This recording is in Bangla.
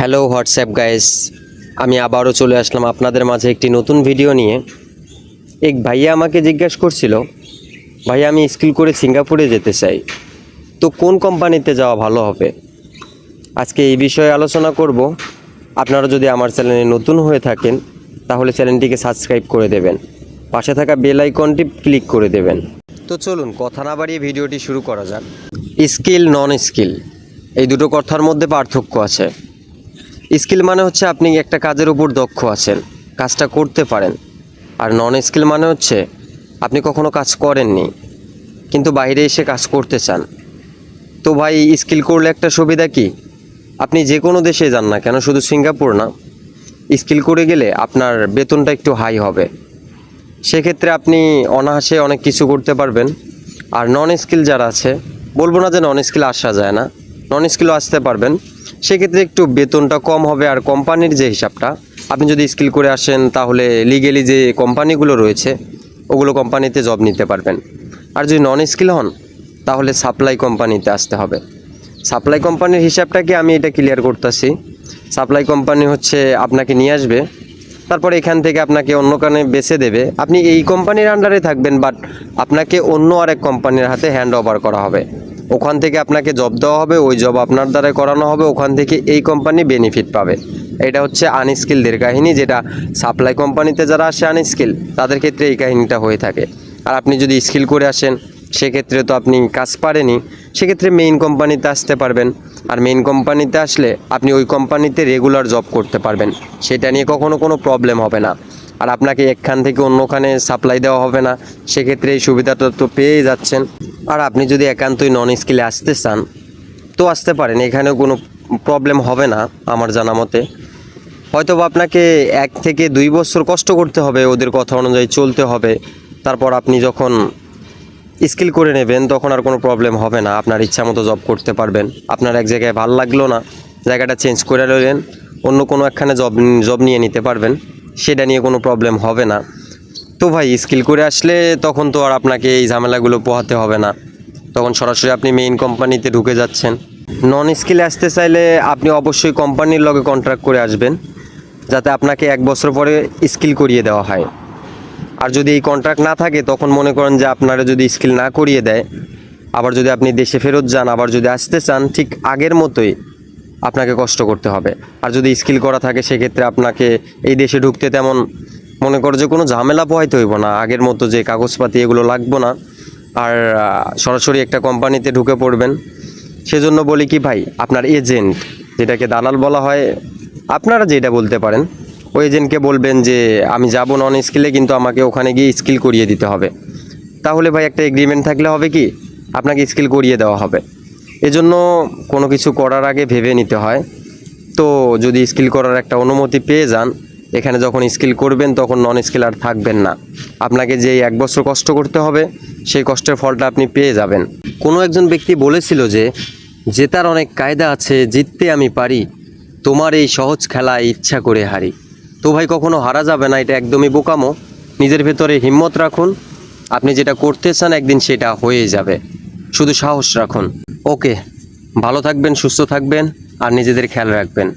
Hello, WhatsApp guys. আমি আবারও চলে আসলাম আপনাদের মাঝে একটি নতুন ভিডিও নিয়ে। এক ভাইয়া আমাকে জিজ্ঞেস করছিল, ভাইয়া, আমি স্কিল করে সিঙ্গাপুরে যেতে চাই। তো কোন কোম্পানিতে যাওয়া ভালো হবে? আজকে এই বিষয়ে আলোচনা করব। আপনারা যদি আমার চ্যানেলে নতুন হয়ে থাকেন, তাহলে চ্যানেলটিকে সাবস্ক্রাইব করে দেবেন। পাশে থাকা বেল আইকনটি ক্লিক করে দেবেন। তো চলুন, কথা না বাড়িয়ে ভিডিওটি শুরু করা যাক। স্কিল নন স্কিল এই দুটো কথার মধ্যে পার্থক্য আছে। স্কিল মানে হচ্ছে আপনি একটা কাজের উপর দক্ষ আছেন, কাজটা করতে পারেন। আর নন স্কিল মানে হচ্ছে আপনি কখনো কাজ করেননি, কিন্তু বাইরে এসে কাজ করতে চান। তো ভাই স্কিল করলে একটা সুবিধা কি? আপনি যে কোনো দেশে যান না কেন, শুধু সিঙ্গাপুর না। স্কিল করে গেলে আপনার বেতনটা একটু হাই হবে। সেক্ষেত্রে আপনি অনায়াসে অনেক কিছু করতে পারবেন। আর নন স্কিল যারা আছে, বলব না যে নন স্কিল আসা যায় না নন স্কিলও আসতে পারবেন। সেক্ষেত্রে একটু বেতনটা কম হবে আর কোম্পানির যে হিসাবটা, আপনি যদি স্কিল করে আসেন তাহলে লিগেলি যে কোম্পানিগুলো রয়েছে, ওগুলো কোম্পানিতে জব নিতে পারবেন। আর যদি নন স্কিল হন, তাহলে সাপ্লাই কোম্পানিতে আসতে হবে। সাপ্লাই কোম্পানির হিসাবটাকে আমি এটা ক্লিয়ার করতেছি। সাপ্লাই কোম্পানি হচ্ছে আপনাকে নিয়ে আসবে, তারপর এখান থেকে আপনাকে অন্য কানে বেছে দেবে। আপনি এই কোম্পানির আন্ডারে থাকবেন বাট আপনাকে অন্য আরেক কোম্পানির হাতে হ্যান্ড ওভার করা হবে। ওখান থেকে আপনাকে জব দেওয়া হবে, ওই জব আপনার দ্বারা করানো হবে, ওখান থেকে এই কোম্পানি বেনিফিট পাবে। এটা হচ্ছে আনস্কিলদের কাহিনী, যেটা সাপ্লাই কোম্পানিতে যারা আসে আনস্কিল তাদের ক্ষেত্রে এই কাহিনীটা হয়ে থাকে। আর আপনি যদি স্কিল করে আসেন, সেক্ষেত্রে তো আপনি কাজ পারেনি সেক্ষেত্রে মেইন কোম্পানিতে আসতে পারবেন। আর মেইন কোম্পানিতে আসলে আপনি ওই কোম্পানিতে রেগুলার জব করতে পারবেন। সেটা নিয়ে কখনো কোনো প্রবলেম হবে না। আর আপনাকে একখান থেকে অন্যখানে সাপ্লাই দেওয়া হবে না, সেক্ষেত্রে এই সুবিধাটা তো পেয়েই যাচ্ছেন। আর আপনি যদি একান্তই নন স্কিলে আসতে চান, তো আসতে পারেন, এখানেও কোনো প্রবলেম হবে না আমার জানা মতে। হয়তো আপনাকে এক থেকে দুই বছর কষ্ট করতে হবে ওদের কথা অনুযায়ী চলতে হবে, তারপর আপনি যখন স্কিল করে নেবেন, তখন আর কোনো প্রবলেম হবে না, আপনার ইচ্ছা মতো জব করতে পারবেন। আপনার এক জায়গায় ভালো লাগল না, জায়গাটা চেঞ্জ করে নিলেন, অন্য কোনো একখানে জব জব নিয়ে নিতে পারবেন। সেটা নিয়ে কোনো প্রবলেম হবে না। তো ভাই স্কিল করে আসলে তখন তো আর আপনাকে এই ঝামেলাগুলো পোহাতে হবে না। তখন সরাসরি আপনি মেইন কোম্পানিতে ঢুকে যাচ্ছেন। নন স্কিলে আসতে চাইলে আপনি অবশ্যই কোম্পানির লগে কন্ট্রাক্ট করে আসবেন, যাতে আপনাকে এক বছর পরে স্কিল করিয়ে দেওয়া হয়। আর যদি এই কন্ট্রাক্ট না থাকে, তখন মনে করেন যে আপনারা যদি স্কিল না করিয়ে দেয়, আবার যদি আপনি দেশে ফেরত যান, আবার যদি আসতে চান, ঠিক আগের মতোই আপনাকে কষ্ট করতে হবে। আর যদি স্কিল করা থাকে, সেক্ষেত্রে আপনাকে এই দেশে ঢুকতে তেমন মনে করো যে কোনো ঝামেলা পোহাইতে হইব না। আগের মতো যে কাগজপাতি এগুলো লাগবো না। আর সরাসরি একটা কোম্পানিতে ঢুকে পড়বেন। সেজন্য বলি কি ভাই, আপনার এজেন্ট, যেটাকে দালাল বলা হয়, আপনারা যেটা বলতে পারেন। ওই এজেন্টকে বলবেন যে, আমি যাব নন স্কিলে কিন্তু আমাকে ওখানে গিয়ে স্কিল করিয়ে দিতে হবে। তাহলে ভাই একটা এগ্রিমেন্ট থাকলে হবে কি? আপনাকে স্কিল করিয়ে দেওয়া হবে। এজন্য কোনো কিছু করার আগে ভেবে নিতে হয়। তো যদি স্কিল করার একটা অনুমতি পেয়ে যান, এখানে যখন স্কিল করবেন তখন নন স্কিল আর থাকবেন না। আপনাকে যে এক বছর কষ্ট করতে হবে, সেই কষ্টের ফলটা আপনি পেয়ে যাবেন। কোনো একজন ব্যক্তি বলেছিল যে, জেতার অনেক কায়দা আছে, জিততে আমি পারি, তোমার এই সহজ খেলায় ইচ্ছা করে হারি। তো ভাই, কখনো হারা যাবে না, এটা একদমই বোকামো। নিজের ভেতরে হিম্মত রাখুন, আপনি যেটা করতে চান একদিন সেটা হয়ে যাবে। শুধু সাহস রাখুন। ওকে ভালো থাকবেন সুস্থ থাকবেন আর নিজেদের খেয়াল রাখবেন।